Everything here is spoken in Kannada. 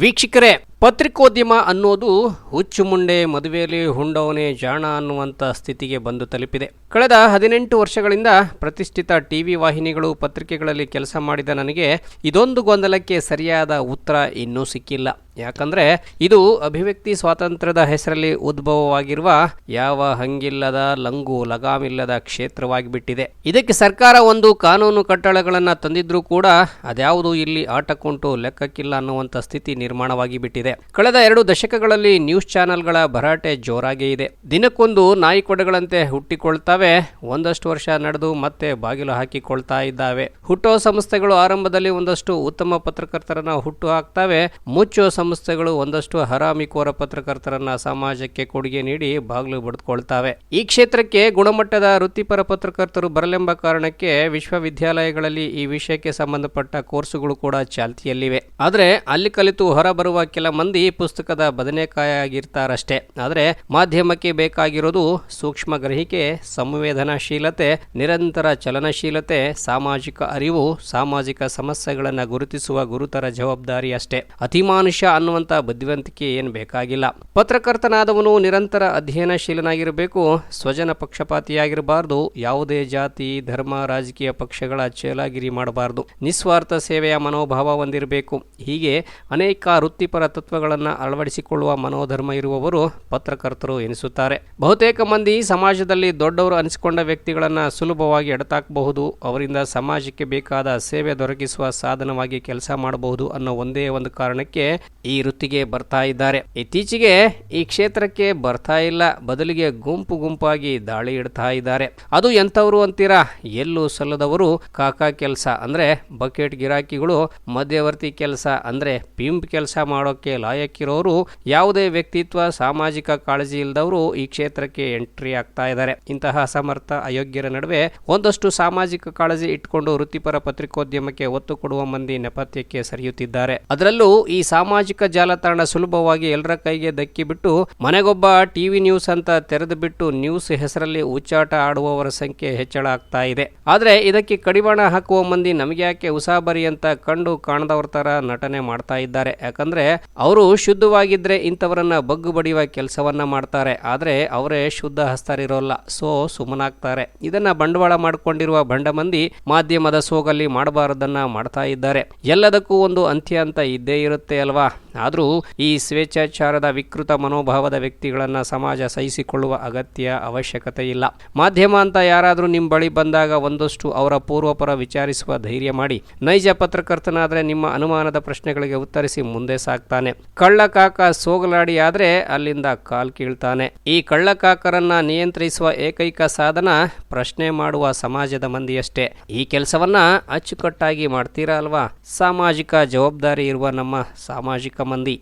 ವೀಕ್ಷಕರೇ, ಪತ್ರಿಕೋದ್ಯಮ ಅನ್ನೋದು ಹುಚ್ಚು ಮುಂಡೆ ಮದುವೆಯಲ್ಲಿ ಹುಂಡವನೇ ಜಾಣ ಅನ್ನುವಂಥ ಸ್ಥಿತಿಗೆ ಬಂದು ತಲುಪಿದೆ. ಕಳೆದ ಹದಿನೆಂಟು ವರ್ಷಗಳಿಂದ ಪ್ರತಿಷ್ಠಿತ ಟಿವಿ ವಾಹಿನಿಗಳು ಪತ್ರಿಕೆಗಳಲ್ಲಿ ಕೆಲಸ ಮಾಡಿದ ನನಗೆ ಇದೊಂದು ಗೊಂದಲಕ್ಕೆ ಸರಿಯಾದ ಉತ್ತರ ಇನ್ನೂ ಸಿಕ್ಕಿಲ್ಲ. ಯಾಕಂದ್ರೆ ಇದು ಅಭಿವ್ಯಕ್ತಿ ಸ್ವಾತಂತ್ರ್ಯದ ಹೆಸರಲ್ಲಿ ಉದ್ಭವವಾಗಿರುವ ಯಾವ ಹಂಗಿಲ್ಲದ, ಲಂಗು ಲಗಾಮಿಲ್ಲದ ಕ್ಷೇತ್ರವಾಗಿ ಬಿಟ್ಟಿದೆ ಇದಕ್ಕೆ ಸರ್ಕಾರ ಒಂದು ಕಾನೂನು ಕಟ್ಟಳೆಗಳನ್ನು ತಂದಿದ್ರೂ ಕೂಡ ಅದ್ಯಾವುದು ಇಲ್ಲಿ ಆಟಕ್ಕುಂಟು ಲೆಕ್ಕಕ್ಕಿಲ್ಲ ಅನ್ನುವಂಥ ಸ್ಥಿತಿ ನಿರ್ಮಾಣವಾಗಿ ಬಿಟ್ಟಿದೆ ಕಳೆದ ಎರಡು ದಶಕಗಳಲ್ಲಿ ನ್ಯೂಸ್ ಚಾನೆಲ್ಗಳ ಭರಾಟೆ ಜೋರಾಗೇ ಇದೆ. ದಿನಕ್ಕೊಂದು ನಾಯಿ ಕೊಡೆಗಳಂತೆ ಹುಟ್ಟಿಕೊಳ್ತವೆ, ಒಂದಷ್ಟು ವರ್ಷ ನಡೆದು ಮತ್ತೆ ಬಾಗಿಲು ಹಾಕಿಕೊಳ್ತಾ ಇದ್ದಾವೆ. ಹುಟ್ಟೋ ಸಂಸ್ಥೆಗಳು ಆರಂಭದಲ್ಲಿ ಒಂದಷ್ಟು ಉತ್ತಮ ಪತ್ರಕರ್ತರನ್ನ ಹುಟ್ಟು ಹಾಕ್ತವೆ, ಮುಚ್ಚೋ ಸಂಸ್ಥೆಗಳು ಒಂದಷ್ಟು ಹರಾಮಿಕೋರ ಪತ್ರಕರ್ತರನ್ನ ಸಮಾಜಕ್ಕೆ ಕೊಡುಗೆ ನೀಡಿ ಬಾಗಿಲು ಬಡಿದುಕೊಳ್ತಾವೆ ಈ ಕ್ಷೇತ್ರಕ್ಕೆ ಗುಣಮಟ್ಟದ ವೃತ್ತಿಪರ ಪತ್ರಕರ್ತರು ಬರಲೆಂಬ ಕಾರಣಕ್ಕೆ ವಿಶ್ವವಿದ್ಯಾಲಯಗಳಲ್ಲಿ ಈ ವಿಷಯಕ್ಕೆ ಸಂಬಂಧಪಟ್ಟ ಕೋರ್ಸುಗಳು ಕೂಡ ಚಾಲ್ತಿಯಲ್ಲಿವೆ. ಆದರೆ ಅಲ್ಲಿ ಕಲಿತು ಹೊರಬರುವ ಕೆಲ ಮಂದಿ ಪುಸ್ತಕದ ಬದನೆಕಾಯಾಗಿರ್ತಾರಷ್ಟೇ. ಆದರೆ ಮಾಧ್ಯಮಕ್ಕೆ ಬೇಕಾಗಿರೋದು ಸೂಕ್ಷ್ಮ ಗ್ರಹಿಕೆ, ಸಂವೇದನಾಶೀಲತೆ, ನಿರಂತರ ಚಲನಶೀಲತೆ, ಸಾಮಾಜಿಕ ಅರಿವು, ಸಾಮಾಜಿಕ ಸಮಸ್ಯೆಗಳನ್ನು ಗುರುತಿಸುವ ಗುರುತರ ಜವಾಬ್ದಾರಿ ಅಷ್ಟೇ ಅತಿಮಾನುಷ ಅನ್ನುವಂಥ ಬುದ್ಧಿವಂತಿಕೆ ಏನು ಬೇಕಾಗಿಲ್ಲ. ಪತ್ರಕರ್ತನಾದವನು ನಿರಂತರ ಅಧ್ಯಯನಶೀಲನಾಗಿರಬೇಕು. ಸ್ವಜನ ಪಕ್ಷಪಾತಿಯಾಗಿರಬಾರದು. ಯಾವುದೇ ಜಾತಿ, ಧರ್ಮ, ರಾಜಕೀಯ ಪಕ್ಷಗಳ ಚೇಲಾಗಿರಿ ಮಾಡಬಾರದು. ನಿಸ್ವಾರ್ಥ ಸೇವೆಯ ಮನೋಭಾವ ಹೊಂದಿರಬೇಕು. ಹೀಗೆ ಅನೇಕ ವೃತ್ತಿಪರ ತತ್ವಗಳನ್ನು ಅಳವಡಿಸಿಕೊಳ್ಳುವ ಮನೋಧರ್ಮ ಇರುವವರು ಪತ್ರಕರ್ತರು ಎನಿಸುತ್ತಾರೆ. ಬಹುತೇಕ ಮಂದಿ ಸಮಾಜದಲ್ಲಿ ದೊಡ್ಡವರು ಅನಿಸಿಕೊಂಡ ವ್ಯಕ್ತಿಗಳನ್ನು ಸುಲಭವಾಗಿ ಎಡತಾಕಬಹುದು. ಅವರಿಂದ ಸಮಾಜಕ್ಕೆ ಬೇಕಾದ ಸೇವೆ ದೊರಕಿಸುವ ಸಾಧನವಾಗಿ ಕೆಲಸ ಮಾಡಬಹುದು ಅನ್ನೋ ಒಂದೇ ಒಂದು ಕಾರಣಕ್ಕೆ ಈ ವೃತ್ತಿಗೆ ಬರ್ತಾ ಇದ್ದಾರೆ. ಇತ್ತೀಚೆಗೆ ಈ ಕ್ಷೇತ್ರಕ್ಕೆ ಬರ್ತಾ ಇಲ್ಲ. ಬದಲಿಗೆ ಗುಂಪು ಗುಂಪಾಗಿ ದಾಳಿ ಇಡ್ತಾ ಇದ್ದಾರೆ. ಅದು ಎಂಥವ್ರು ಅಂತೀರಾ? ಎಲ್ಲೂ ಸಲ್ಲದವರು ಕಾಕಾ ಕೆಲಸ ಅಂದ್ರೆ ಬಕೆಟ್ ಗಿರಾಕಿಗಳು, ಮಧ್ಯವರ್ತಿ ಕೆಲಸ ಅಂದ್ರೆ ಪಿಂಪ್ ಕೆಲಸ ಮಾಡೋಕೆ ಲಾಯಕ್ಕಿರೋರು, ಯಾವುದೇ ವ್ಯಕ್ತಿತ್ವ, ಸಾಮಾಜಿಕ ಕಾಳಜಿ ಇಲ್ಲದವರು ಈ ಕ್ಷೇತ್ರಕ್ಕೆ ಎಂಟ್ರಿ ಆಗ್ತಾ ಇದ್ದಾರೆ. ಇಂತಹ ಅಸಮರ್ಥ, ಅಯೋಗ್ಯರ ನಡುವೆ ಒಂದಷ್ಟು ಸಾಮಾಜಿಕ ಕಾಳಜಿ ಇಟ್ಕೊಂಡು ವೃತ್ತಿಪರ ಪತ್ರಿಕೋದ್ಯಮಕ್ಕೆ ಒತ್ತು ಕೊಡುವ ಮಂದಿ ನೆಪಥ್ಯಕ್ಕೆ ಸರಿಯುತ್ತಿದ್ದಾರೆ. ಅದರಲ್ಲೂ ಈ ಸಾಮಾಜಿಕ ಜಾಲತಾಣ ಸುಲಭವಾಗಿ ಎಲ್ಲರ ಕೈಗೆ ದಕ್ಕಿಬಿಟ್ಟು ಮನೆಗೊಬ್ಬ ಟಿವಿ ನ್ಯೂಸ್ ಅಂತ ತೆರೆದು ಬಿಟ್ಟು ನ್ಯೂಸ್ ಹೆಸರಲ್ಲಿ ಹುಚ್ಚಾಟ ಆಡುವವರ ಸಂಖ್ಯೆ ಹೆಚ್ಚಳ ಆಗ್ತಾ ಇದೆ. ಆದ್ರೆ ಇದಕ್ಕೆ ಕಡಿವಾಣ ಹಾಕುವ ಮಂದಿ ನಮಗೆ ಯಾಕೆ ಉಸಾಬರಿ ಅಂತ ಕಂಡು ಕಾಣದವ್ರ ತರ ನಟನೆ ಮಾಡ್ತಾ ಇದ್ದಾರೆ. ಯಾಕಂದ್ರೆ ಅವರು ಶುದ್ಧವಾಗಿದ್ರೆ ಇಂಥವರನ್ನ ಬಗ್ಗು ಬಡಿಯುವ ಕೆಲಸವನ್ನ ಮಾಡ್ತಾರೆ. ಆದರೆ ಅವರೇ ಶುದ್ಧ ಹಸ್ತರಿರೋಲ್ಲ. ಸೊ ಸುಮ್ಮನಾಗ್ತಾರೆ. ಇದನ್ನ ಬಂಡವಾಳ ಮಾಡಿಕೊಂಡಿರುವ ಬಂಡ ಮಂದಿ ಮಾಧ್ಯಮದ ಸೋಗಲ್ಲಿ ಮಾಡಬಾರದನ್ನ ಮಾಡ್ತಾ ಇದ್ದಾರೆ. ಎಲ್ಲದಕ್ಕೂ ಒಂದು ಅಂತ್ಯ ಅಂತ ಇದ್ದೇ ಇರುತ್ತೆ ಅಲ್ವಾ? ಆದರೂ ಈ ಸ್ವೇಚ್ಛಾಚಾರದ ವಿಕೃತ ಮನೋಭಾವದ ವ್ಯಕ್ತಿಗಳನ್ನು ಸಮಾಜ ಸಹಿಸಿಕೊಳ್ಳುವ ಅಗತ್ಯ ಅವಶ್ಯಕತೆ ಇಲ್ಲ. ಮಾಧ್ಯಮ ಅಂತ ಯಾರಾದರೂ ನಿಮ್ಮ ಬಳಿ ಬಂದಾಗ ಒಂದಷ್ಟು ಅವರ ಪೂರ್ವಪರ ವಿಚಾರಿಸುವ ಧೈರ್ಯ ಮಾಡಿ. ನೈಜ ಪತ್ರಕರ್ತನಾದ್ರೆ ನಿಮ್ಮ ಅನುಮಾನದ ಪ್ರಶ್ನೆಗಳಿಗೆ ಉತ್ತರಿಸಿ ಮುಂದೆ ಸಾಕ್ತಾನೆ. ಕಳ್ಳಕಾಕ ಸೋಗಲಾಡಿ ಆದ್ರೆ ಅಲ್ಲಿಂದ ಕಾಲ್ ಕೀಳ್ತಾನೆ. ಈ ಕಳ್ಳಕಾಕರನ್ನ ನಿಯಂತ್ರಿಸುವ ಏಕೈಕ ಸಾಧನ ಪ್ರಶ್ನೆ ಮಾಡುವ ಸಮಾಜದ ಮಂದಿಯಷ್ಟೇ. ಈ ಕೆಲಸವನ್ನ ಅಚ್ಚುಕಟ್ಟಾಗಿ ಮಾಡ್ತೀರಾ ಅಲ್ವಾ? ಸಾಮಾಜಿಕ ಜವಾಬ್ದಾರಿ ಇರುವ ನಮ್ಮ ಸಾಮಾಜಿಕ ಮಂದಿ